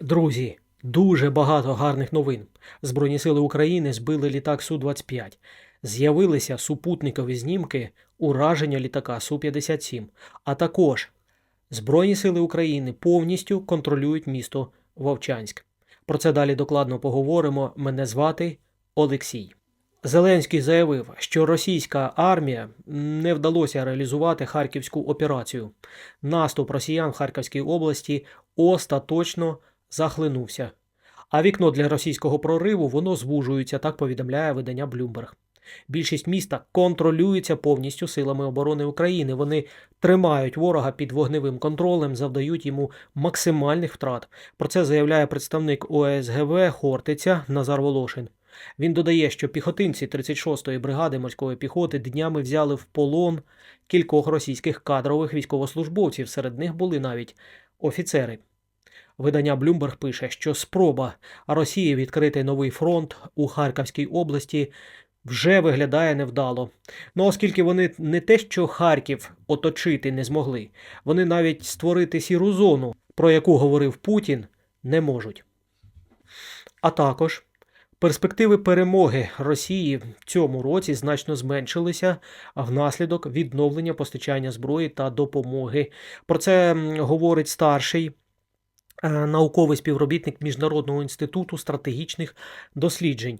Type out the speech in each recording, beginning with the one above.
Друзі, дуже багато гарних новин. Збройні сили України збили літак Су-25. З'явилися супутникові знімки ураження літака Су-57. А також Збройні сили України повністю контролюють місто Вовчанськ. Про це далі докладно поговоримо. Мене звати Олексій. Зеленський заявив, що російська армія не вдалося реалізувати харківську операцію. Наступ росіян в Харківській області остаточно захлинувся. А вікно для російського прориву воно звужується, так повідомляє видання Bloomberg. Більшість міста контролюється повністю силами оборони України. Вони тримають ворога під вогневим контролем, завдають йому максимальних втрат. Про це заявляє представник ОСГВ Хортиця Назар Волошин. Він додає, що піхотинці 36-ї бригади морської піхоти днями взяли в полон кількох російських кадрових військовослужбовців. Серед них були навіть офіцери. Видання Bloomberg пише, що спроба Росії відкрити новий фронт у Харківській області вже виглядає невдало. Ну, оскільки вони не те, що Харків оточити не змогли, вони навіть створити сіру зону, про яку говорив Путін, не можуть. А також перспективи перемоги Росії в цьому році значно зменшилися внаслідок відновлення постачання зброї та допомоги. Про це говорить старший науковий співробітник Міжнародного інституту стратегічних досліджень.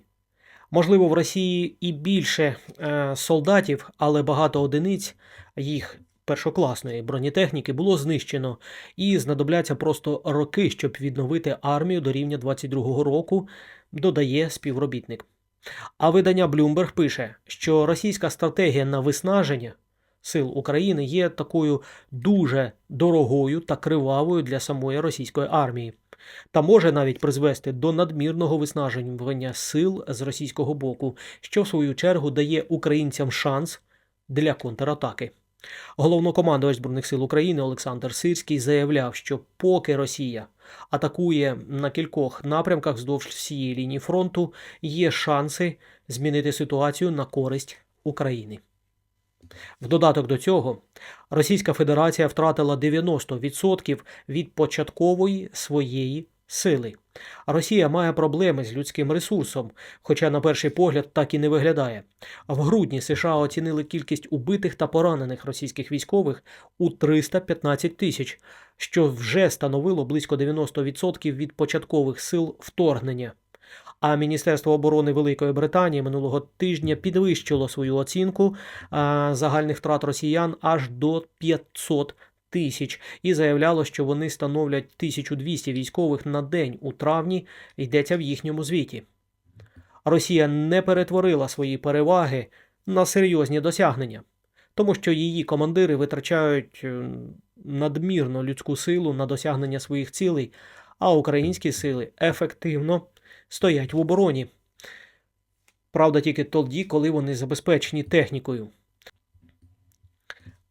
Можливо, в Росії і більше е, солдатів, але багато одиниць їх першокласної бронетехніки було знищено, і знадобляться просто роки, щоб відновити армію до рівня 22-го року, додає співробітник. А видання Bloomberg пише, що російська стратегія на виснаження сил України є такою дуже дорогою та кривавою для самої російської армії та може навіть призвести до надмірного виснаження сил з російського боку, що в свою чергу дає українцям шанс для контратаки. Головнокомандувач Збройних сил України Олександр Сирський заявляв, що поки Росія атакує на кількох напрямках вздовж всієї лінії фронту, є шанси змінити ситуацію на користь України. В додаток до цього, Російська Федерація втратила 90% від початкової своєї сили. Росія має проблеми з людським ресурсом, хоча на перший погляд так і не виглядає. В грудні США оцінили кількість убитих та поранених російських військових у 315 тисяч, що вже становило близько 90% від початкових сил вторгнення. А Міністерство оборони Великої Британії минулого тижня підвищило свою оцінку загальних втрат росіян аж до 500 тисяч і заявляло, що вони становлять 1200 військових на день у травні, йдеться в їхньому звіті. Росія не перетворила свої переваги на серйозні досягнення, тому що її командири витрачають е, надмірну людську силу на досягнення своїх цілей, а українські сили ефективно стоять в обороні. Правда, тільки тоді, коли вони забезпечені технікою.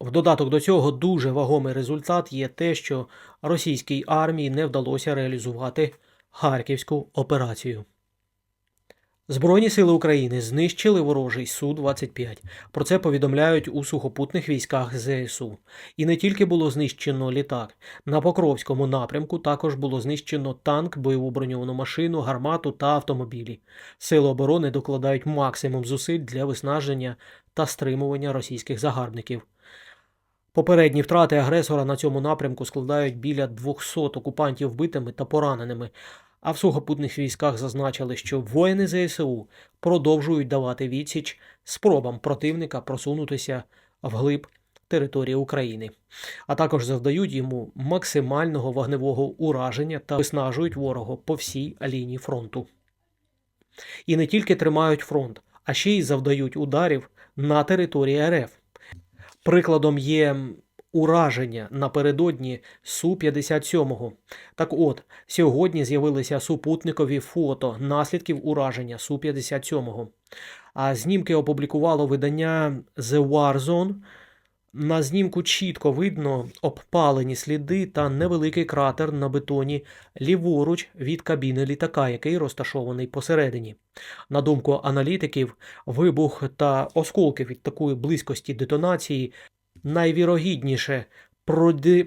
В додаток до цього дуже вагомий результат є те, що російській армії не вдалося реалізувати Харківську операцію. Збройні сили України знищили ворожий Су-25. Про це повідомляють у сухопутних військах ЗСУ. І не тільки було знищено літак. На Покровському напрямку також було знищено танк, бойову броньовану машину, гармату та автомобілі. Сили оборони докладають максимум зусиль для виснаження та стримування російських загарбників. Попередні втрати агресора на цьому напрямку складають біля 200 окупантів вбитими та пораненими. А в сухопутних військах зазначили, що воїни ЗСУ продовжують давати відсіч спробам противника просунутися вглиб території України, а також завдають йому максимального вогневого ураження та виснажують ворога по всій лінії фронту. І не тільки тримають фронт, а ще й завдають ударів на території РФ. Прикладом є ураження напередодні Су-57. Так от, сьогодні з'явилися супутникові фото наслідків ураження Су-57. А знімки опублікувало видання The War Zone. На знімку чітко видно обпалені сліди та невеликий кратер на бетоні ліворуч від кабіни літака, який розташований посередині. На думку аналітиків, вибух та осколки від такої близькості детонації найвірогідніше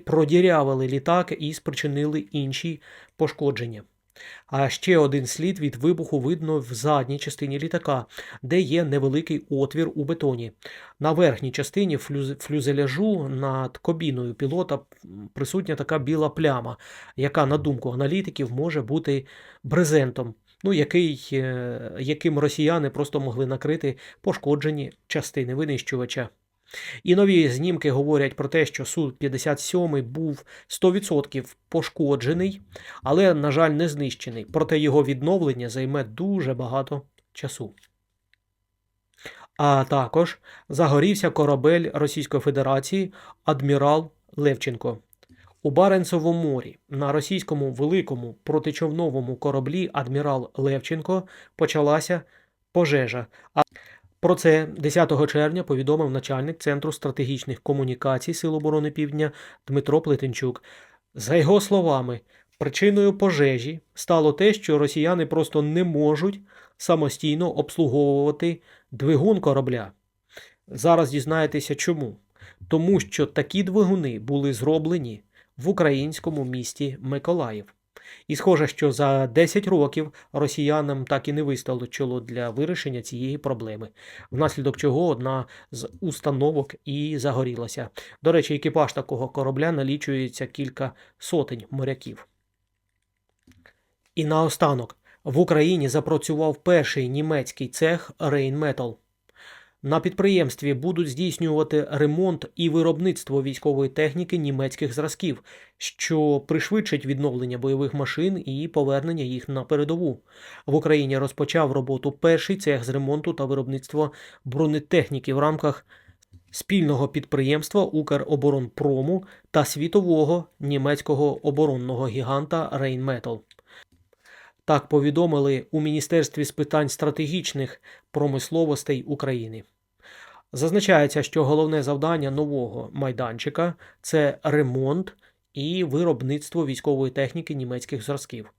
продірявили літак і спричинили інші пошкодження. А ще один слід від вибуху видно в задній частині літака, де є невеликий отвір у бетоні. На верхній частині флюз- фюзеляжу над кабіною пілота присутня така біла пляма, яка, на думку аналітиків, може бути брезентом, ну, який, е, яким росіяни просто могли накрити пошкоджені частини винищувача. І нові знімки говорять про те, що Су-57 був 100% пошкоджений, але, на жаль, не знищений. Проте його відновлення займе дуже багато часу. А також загорівся корабель Російської Федерації Адмірал Левченко. У Баренцевому морі на російському великому протичовновому кораблі Адмірал Левченко почалася пожежа. Про це 10 червня повідомив начальник Центру стратегічних комунікацій Сил оборони Півдня Дмитро Плетенчук. За його словами, причиною пожежі стало те, що росіяни просто не можуть самостійно обслуговувати двигун корабля. Зараз дізнаєтеся чому. Тому що такі двигуни були зроблені в українському місті Миколаїв. І схоже, що за 10 років росіянам так і не вистало чоло для вирішення цієї проблеми, внаслідок чого одна з установок і загорілася. До речі, екіпаж такого корабля налічується кілька сотень моряків. І наостанок в Україні запрацював перший німецький цех Rheinmetall. На підприємстві будуть здійснювати ремонт і виробництво військової техніки німецьких зразків, що пришвидшить відновлення бойових машин і повернення їх на передову. В Україні розпочав роботу перший цех з ремонту та виробництва бронетехніки в рамках спільного підприємства Укроборонпрому та світового німецького оборонного гіганта Rheinmetall. Так повідомили у Міністерстві з питань стратегічних промисловостей України. Зазначається, що головне завдання нового майданчика це ремонт і виробництво військової техніки німецьких зразків.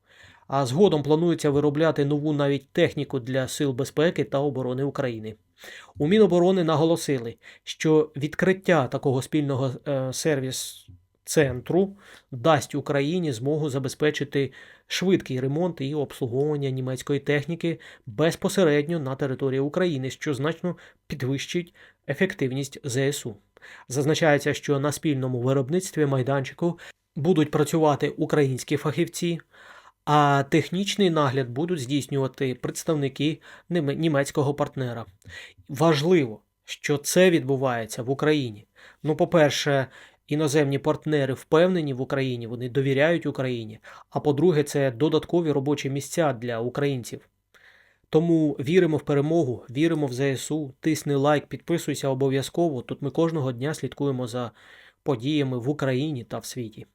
А згодом планується виробляти нову навіть техніку для сил безпеки та оборони України. У Міноборони наголосили, що відкриття такого спільного е, сервіс-центру дасть Україні змогу забезпечити швидкий ремонт і обслуговування німецької техніки безпосередньо на території України, що значно підвищить ефективність ЗСУ. Зазначається, що на спільному виробництві майданчику будуть працювати українські фахівці, а технічний нагляд будуть здійснювати представники німецького партнера. Важливо, що це відбувається в Україні. Ну, по-перше, іноземні партнери впевнені в Україні, вони довіряють Україні. А по-друге, це додаткові робочі місця для українців. Тому віримо в перемогу, віримо в ЗСУ. Тисни лайк, підписуйся обов'язково. Тут ми кожного дня слідкуємо за подіями в Україні та в світі.